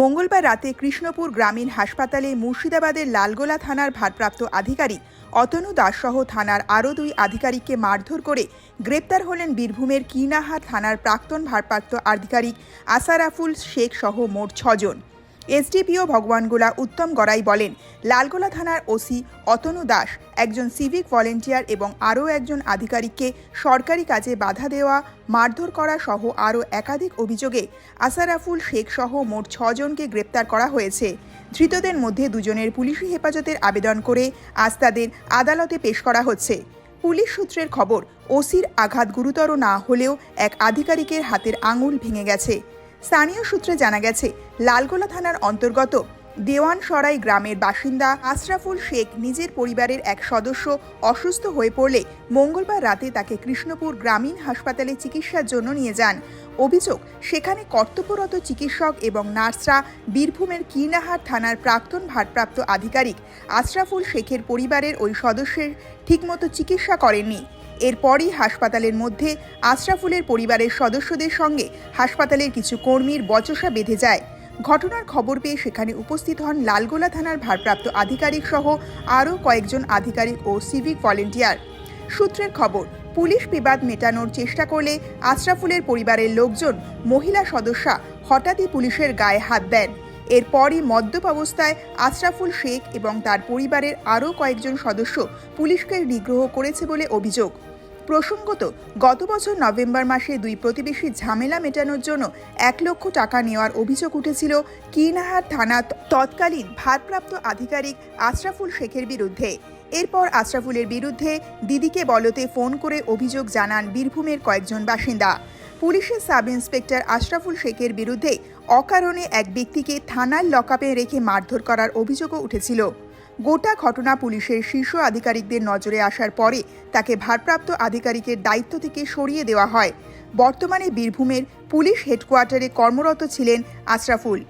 মঙ্গলবার রাতে কৃষ্ণপুর গ্রামীণ হাসপাতালে মুর্শিদাবাদের লালগোলা থানার ভারপ্রাপ্ত আধিকারিক অতনু দাসসহ থানার আরও দুই আধিকারিককে মারধর করে গ্রেপ্তার হলেন বীরভূমের কিনাহার থানার প্রাক্তন ভারপ্রাপ্ত আধিকারিক আসারাফুল শেখ সহ মোট ছজন। এসডিপিও ভগবানগোলা উত্তম গড়াই বলেন, লালগোলা থানার ওসি অতনু দাস একজন সিভিক ভলেন্টিয়ার এবং আরও একজন আধিকারিককে সরকারি কাজে বাধা দেওয়া, মারধর করা সহ আরও একাধিক অভিযোগে আসারাফুল শেখ সহ মোট ছজনকে গ্রেপ্তার করা হয়েছে। ধৃতদের মধ্যে দুজনের পুলিশি হেফাজতের আবেদন করে আজ তাদের আদালতে পেশ করা হচ্ছে। পুলিশ সূত্রের খবর, ওসির আঘাত গুরুতর না হলেও এক আধিকারিকের হাতের আঙুল ভেঙে গেছে। স্থানীয় সূত্রে জানা গেছে, লালগোলা থানার অন্তর্গত দেওয়ান সরাই গ্রামের বাসিন্দা আশরাফুল শেখ নিজের পরিবারের এক সদস্য অসুস্থ হয়ে পড়লে মঙ্গলবার রাতে তাকে কৃষ্ণপুর গ্রামীণ হাসপাতালে চিকিৎসার জন্য নিয়ে যান। অভিযোগ, সেখানে কর্তব্যরত চিকিৎসক এবং নার্সরা বীরভূমের কিরনাহার থানার প্রাক্তন ভারপ্রাপ্ত আধিকারিক আশরাফুল শেখের পরিবারের ওই সদস্যের ঠিকমতো চিকিৎসা করেননি। এরপরই হাসপাতালের মধ্যে আশরাফুলের পরিবারের সদস্যদের সঙ্গে হাসপাতালের কিছু কর্মীর বচসা বেঁধে যায়। ঘটনার খবর পেয়ে সেখানে উপস্থিত হন লালগোলা থানার ভারপ্রাপ্ত আধিকারিক সহ আরও কয়েকজন আধিকারিক ও সিভিক ভলেন্টিয়ার। সূত্রের খবর, পুলিশ বিবাদ মেটানোর চেষ্টা করলে আশরাফুলের পরিবারের লোকজন মহিলা সদস্যা হঠাৎই পুলিশের গায়ে হাত দেন। এরপরই মদ্যপ অবস্থায় আশরাফুল শেখ এবং তার পরিবারের আরও কয়েকজন সদস্য পুলিশকে নিগ্রহ করেছে বলে অভিযোগ। প্রসঙ্গত, গত বছর নভেম্বর মাসে দুই প্রতিবেশী ঝামেলা মেটানোর জন্য এক লক্ষ টাকা নেওয়ার অভিযোগ উঠেছিল কিনাহার থানা তৎকালীন ভারপ্রাপ্ত আধিকারিক আশরাফুল শেখের বিরুদ্ধে। এরপর আশরাফুলের বিরুদ্ধে দিদিকে বলতে ফোন করে অভিযোগ জানান বীরভূমের কয়েকজন বাসিন্দা। পুলিশের সাব ইন্সপেক্টর আশরাফুল শেখের বিরুদ্ধে অকারণে এক ব্যক্তিকে থানার লকআপে রেখে মারধর করার অভিযোগও উঠেছিল। গোটা ঘটনা পুলিশের শীর্ষ আধিকারিকদের নজরে আসার পরে তাকে ভারপ্রাপ্ত আধিকারিকের দায়িত্ব থেকে সরিয়ে দেওয়া হয়। বর্তমানে বীরভূমের পুলিশ হেডকোয়ার্টারে কর্মরত ছিলেন আশরাফুল।